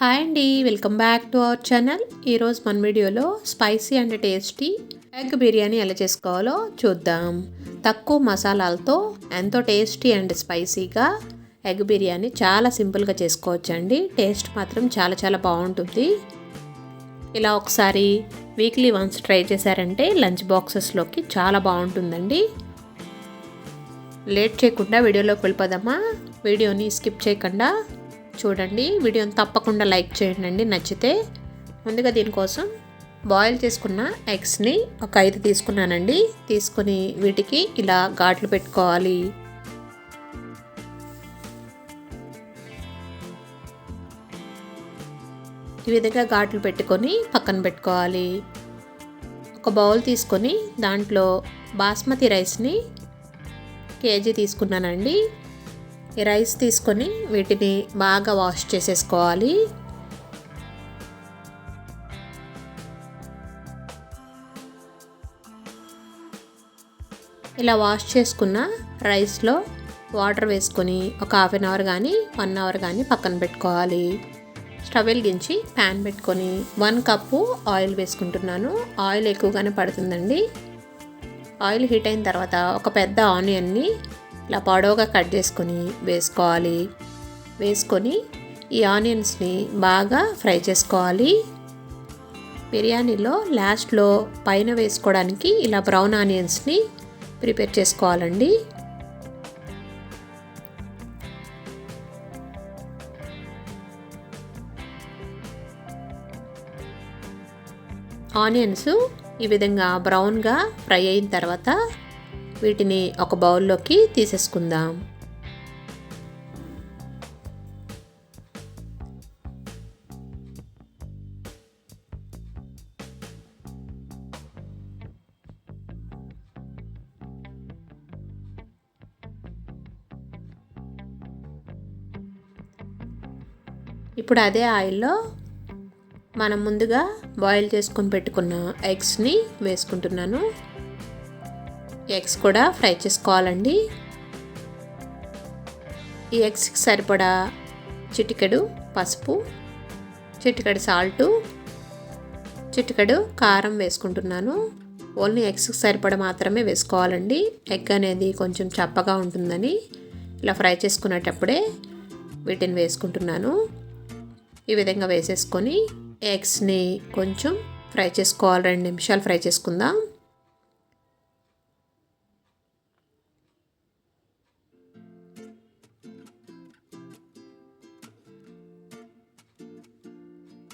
Hi అండి welcome back to our channel. ఈరోజు మన వీడియోలో spicy and tasty egg biryani ఎలా చేసుకోవాలో చూద్దాం. తక్కువ మసాలాలతో ఎంతో టేస్టీ అండ్ స్పైసీగా ఎగ్ బిర్యానీ చాలా సింపుల్గా చేసుకోవచ్చండి. టేస్ట్ మాత్రం చాలా చాలా బాగుంటుంది. ఇలా ఒకసారి వీక్లీ వన్స్ ట్రై చేశారంటే లంచ్ బాక్సెస్లోకి చాలా బాగుంటుందండి. లేట్ చేయకుండా వీడియోలోకి వెళ్ళిపోదామా? వీడియోని స్కిప్ చేయకుండా చూడండి. వీడియోని తప్పకుండా లైక్ చేయండి. నచ్చితే ముందుగా దీనికోసం బాయిల్ చేసుకున్న ఎగ్స్ని ఒక ఐదు తీసుకున్నానండి. తీసుకొని వీటికి ఇలా ఘాట్లు పెట్టుకోవాలి. ఈ విధంగా ఘాట్లు పెట్టుకొని పక్కన పెట్టుకోవాలి. ఒక బౌల్ తీసుకొని దాంట్లో బాస్మతి రైస్ని కేజీ తీసుకున్నానండి. రైస్ తీసుకొని వీటిని బాగా వాష్ చేసేసుకోవాలి. ఇలా వాష్ చేసుకున్న రైస్లో వాటర్ వేసుకొని ఒక హాఫ్ అన్ అవర్ కానీ వన్ అవర్ కానీ పక్కన పెట్టుకోవాలి. స్టవ్ వెలిగించి ప్యాన్ పెట్టుకొని వన్ కప్పు ఆయిల్ వేసుకుంటున్నాను. ఆయిల్ ఎక్కువగానే పడుతుందండి. ఆయిల్ హీట్ అయిన తర్వాత ఒక పెద్ద ఆనియన్ని ఇలా పొడవుగా కట్ చేసుకొని వేసుకోవాలి. వేసుకొని ఈ ఆనియన్స్ని బాగా ఫ్రై చేసుకోవాలి. బిర్యానీలో లాస్ట్లో పైన వేసుకోవడానికి ఇలా బ్రౌన్ ఆనియన్స్ని ప్రిపేర్ చేసుకోవాలండి. ఆనియన్స్ ఈ విధంగా బ్రౌన్గా ఫ్రై అయిన తర్వాత వీటిని ఒక బౌల్లోకి తీసేసుకుందాం. ఇప్పుడు అదే ఆయిల్లో మనం ముందుగా బాయిల్ చేసుకొని పెట్టుకున్న ఎగ్స్ని వేసుకుంటున్నాను. ఎగ్స్ కూడా ఫ్రై చేసుకోవాలండి. ఈ ఎగ్స్కి సరిపడా చిటికెడు పసుపు చిటికెడు సాల్టు చిటికెడు కారం వేసుకుంటున్నాను. ఓన్లీ ఎగ్స్కి సరిపడా మాత్రమే వేసుకోవాలండి. ఎగ్ అనేది కొంచెం చప్పగా ఉంటుందని ఇలా ఫ్రై చేసుకునేటప్పుడే వీటిని వేసుకుంటున్నాను. ఈ విధంగా వేసేసుకొని ఎగ్స్ని కొంచెం ఫ్రై చేసుకోవాలి. రెండు నిమిషాలు ఫ్రై చేసుకుందాం.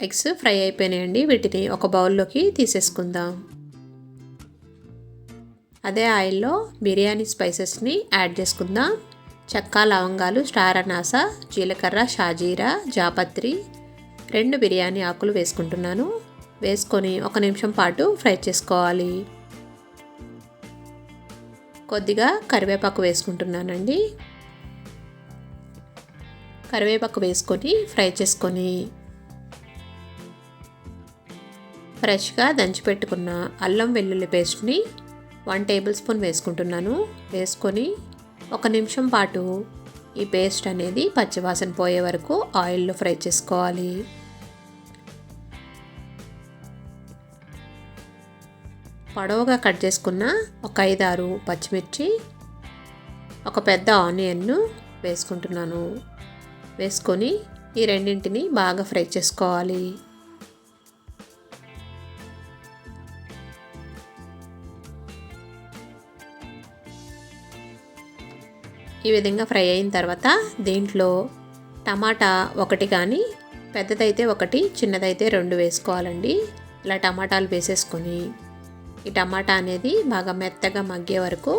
ఎగ్స్ ఫ్రై అయిపోయినాయండి. వీటిని ఒక బౌల్లోకి తీసేసుకుందాం. అదే ఆయిల్లో బిర్యానీ స్పైసెస్ని యాడ్ చేసుకుందాం. చెక్క లవంగాలు స్టార్ అనాస జీలకర్ర షాజీరా జాపత్రి రెండు బిర్యానీ ఆకులు వేసుకుంటున్నాను. వేసుకొని ఒక నిమిషం పాటు ఫ్రై చేసుకోవాలి. కొద్దిగా కరివేపాకు వేసుకుంటున్నానండి. కరివేపాకు వేసుకొని ఫ్రై చేసుకొని ఫ్రెష్గా దంచిపెట్టుకున్న అల్లం వెల్లుల్లి పేస్ట్ని వన్ టేబుల్ స్పూన్ వేసుకుంటున్నాను. వేసుకొని ఒక నిమిషం పాటు ఈ పేస్ట్ అనేది పచ్చివాసన పోయే వరకు ఆయిల్లో ఫ్రై చేసుకోవాలి. పొడవుగా కట్ చేసుకున్న ఒక ఐదారు పచ్చిమిర్చి ఒక పెద్ద ఆనియన్ను వేసుకుంటున్నాను. వేసుకొని ఈ రెండింటిని బాగా ఫ్రై చేసుకోవాలి. ఈ విధంగా ఫ్రై అయిన తర్వాత దీంట్లో టమాటా ఒకటి కానీ పెద్దదైతే ఒకటి చిన్నదైతే రెండు వేసుకోవాలండి. ఇలా టమాటాలు వేసేసుకొని ఈ టమాటా అనేది బాగా మెత్తగా మగ్గే వరకు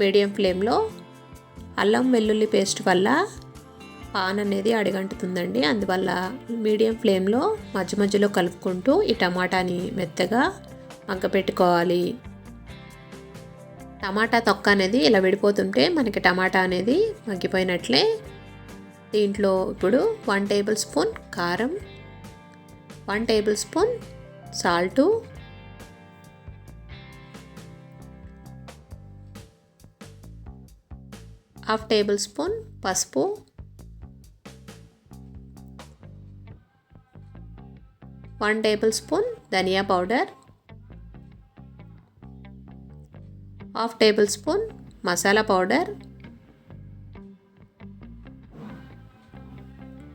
మీడియం ఫ్లేమ్లో అల్లం వెల్లుల్లి పేస్ట్ వల్ల పాన్ అనేది అడిగంటుతుందండి. అందువల్ల మీడియం ఫ్లేమ్లో మధ్య మధ్యలో కలుపుకుంటూ ఈ టమాటాని మెత్తగా మగ్గపెట్టుకోవాలి. టమాటా తొక్క అనేది ఇలా విడిపోతుంటే మనకి టమాటా అనేది మగ్గిపోయినట్లే. దీంట్లో ఇప్పుడు వన్ టేబుల్ స్పూన్ కారం one tablespoon salt half tablespoon పసుపు వన్ టేబుల్ స్పూన్ ధనియా powder half tablespoon masala powder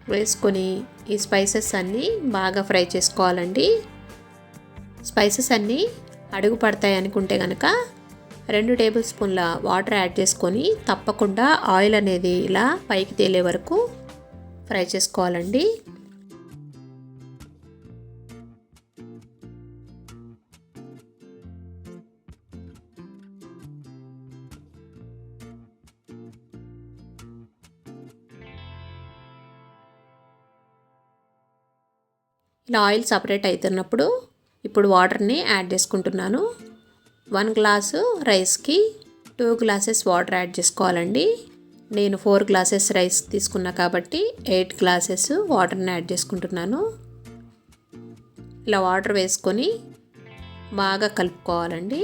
వేసుకొని ఈ స్పైసెస్ అన్నీ బాగా ఫ్రై చేసుకోవాలండి. స్పైసెస్ అన్నీ అడుగు పడతాయి అనుకుంటే కనుక రెండు టేబుల్ స్పూన్ల వాటర్ యాడ్ చేసుకొని తప్పకుండా ఆయిల్ అనేది ఇలా పైకి తేలే వరకు ఫ్రై చేసుకోవాలండి. ఇలా ఆయిల్ సపరేట్ అవుతున్నప్పుడు ఇప్పుడు వాటర్ని యాడ్ చేసుకుంటున్నాను. వన్ గ్లాసు రైస్కి టూ గ్లాసెస్ వాటర్ యాడ్ చేసుకోవాలండి. నేను ఫోర్ గ్లాసెస్ రైస్ తీసుకున్నా కాబట్టి ఎయిట్ గ్లాసెస్ వాటర్ని యాడ్ చేసుకుంటున్నాను. ఇలా వాటర్ వేసుకొని బాగా కలుపుకోవాలండి.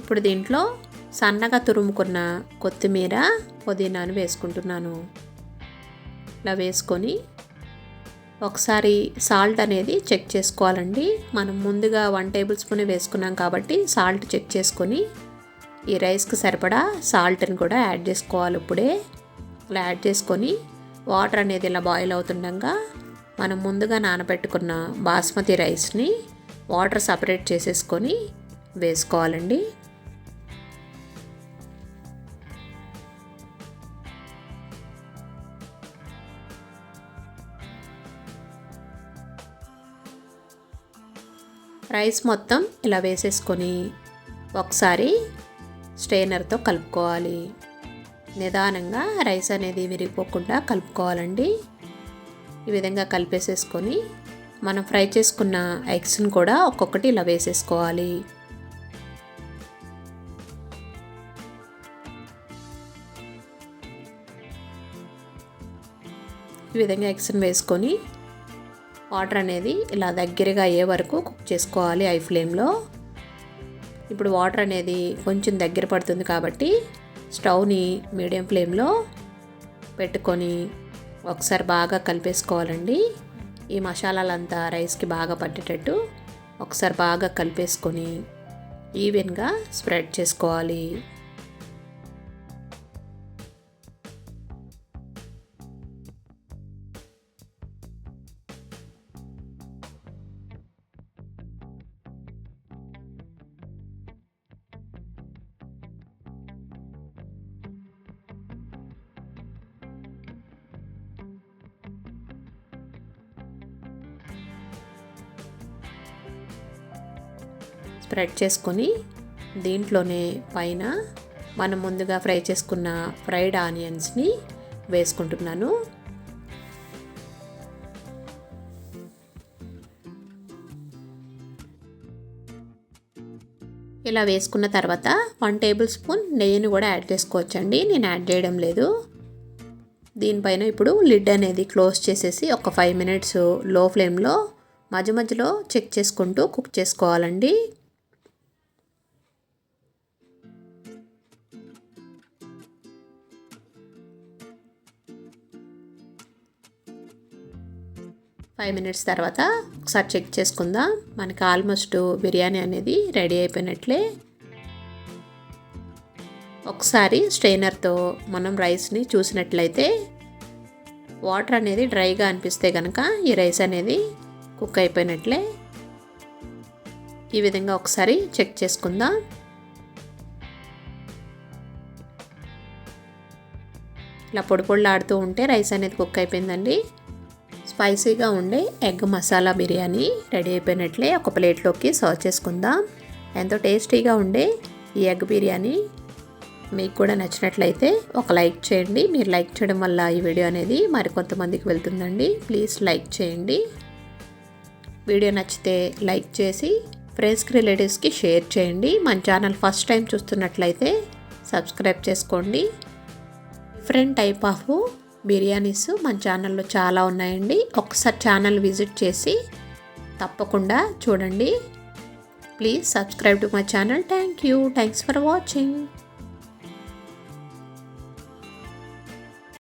ఇప్పుడు దీంట్లో సన్నగా తురుముకున్న కొత్తిమీర పుదీనాను వేసుకుంటున్నాను. ఇలా వేసుకొని ఒకసారి సాల్ట్ అనేది చెక్ చేసుకోవాలండి. మనం ముందుగా వన్ టేబుల్ స్పూన్ వేసుకున్నాం కాబట్టి సాల్ట్ చెక్ చేసుకొని ఈ రైస్కి సరిపడా సాల్ట్ని కూడా యాడ్ చేసుకోవాలి ఇప్పుడే. ఇలా యాడ్ చేసుకొని వాటర్ అనేది ఇలా బాయిల్ అవుతుండగా మనం ముందుగా నానబెట్టుకున్న బాస్మతి రైస్ని వాటర్ సపరేట్ చేసేసుకొని వేసుకోవాలండి. రైస్ మొత్తం ఇలా వేసేసుకొని ఒకసారి స్ట్రెయినర్తో కలుపుకోవాలి. నిదానంగా రైస్ అనేది విరిగిపోకుండా కలుపుకోవాలండి. ఈ విధంగా కలిపేసేసుకొని మనం ఫ్రై చేసుకున్న ఎగ్స్ని కూడా ఒక్కొక్కటి ఇలా వేసేసుకోవాలి. ఈ విధంగా ఎగ్స్ని వేసుకొని వాటర్ అనేది ఇలా దగ్గరగా అయ్యే వరకు కుక్ చేసుకోవాలి ఐ ఫ్లేమ్లో. ఇప్పుడు వాటర్ అనేది కొంచెం దగ్గర పడుతుంది కాబట్టి స్టవ్ని మీడియం ఫ్లేమ్లో పెట్టుకొని ఒకసారి బాగా కలిపేసుకోవాలండి. ఈ మసాలాలంతా రైస్కి బాగా పట్టేటట్టు ఒకసారి బాగా కలిపేసుకొని ఈవెన్గా స్ప్రెడ్ చేసుకోవాలి. స్ప్రెడ్ చేసుకొని దీంట్లోనే పైన మనం ముందుగా ఫ్రై చేసుకున్న ఫ్రైడ్ ఆనియన్స్ని వేసుకుంటున్నాను. ఇలా వేసుకున్న తర్వాత వన్ టేబుల్ స్పూన్ నెయ్యిని కూడా యాడ్ చేసుకోవచ్చండి. నేను యాడ్ చేయడం లేదు. దీనిపైన ఇప్పుడు లిడ్ అనేది క్లోజ్ చేసేసి ఒక ఫైవ్ మినిట్స్లో ఫ్లేమ్లో మధ్య మధ్యలో చెక్ చేసుకుంటూ కుక్ చేసుకోవాలండి. ఫైవ్ మినిట్స్ తర్వాత ఒకసారి చెక్ చేసుకుందాం. మనకి ఆల్మోస్ట్ బిర్యానీ అనేది రెడీ అయిపోయినట్లే. ఒకసారి స్ట్రెయినర్తో మనం రైస్ని చూసినట్లయితే వాటర్ అనేది డ్రైగా అనిపిస్తే కనుక ఈ రైస్ అనేది కుక్ అయిపోయినట్లే. ఈ విధంగా ఒకసారి చెక్ చేసుకుందాం. ఇలా పొడి పొడిలాడుతూ ఉంటే రైస్ అనేది కుక్ అయిపోయిందండి. స్పైసీగా ఉండే ఎగ్ మసాలా బిర్యానీ రెడీ అయిపోయినట్లే ఒక ప్లేట్లోకి సర్వ్ చేసుకుందాం. ఎంతో టేస్టీగా ఉండే ఈ ఎగ్ బిర్యానీ మీకు కూడా నచ్చినట్లయితే ఒక లైక్ చేయండి. మీరు లైక్ చేయడం వల్ల ఈ వీడియో అనేది మరికొంతమందికి వెళ్తుందండి. ప్లీజ్ లైక్ చేయండి. వీడియో నచ్చితే లైక్ చేసి ఫ్రెండ్స్కి రిలేటివ్స్కి షేర్ చేయండి. మన ఛానల్ ఫస్ట్ టైం చూస్తున్నట్లయితే సబ్స్క్రైబ్ చేసుకోండి. డిఫరెంట్ టైప్ ఆఫ్ బిర్యానీస్ మన ఛానల్లో చాలా ఉన్నాయండి. ఒకసారి ఛానల్ విజిట్ చేసి తప్పకుండా చూడండి. Please subscribe to my channel. Thank you. Thanks for watching.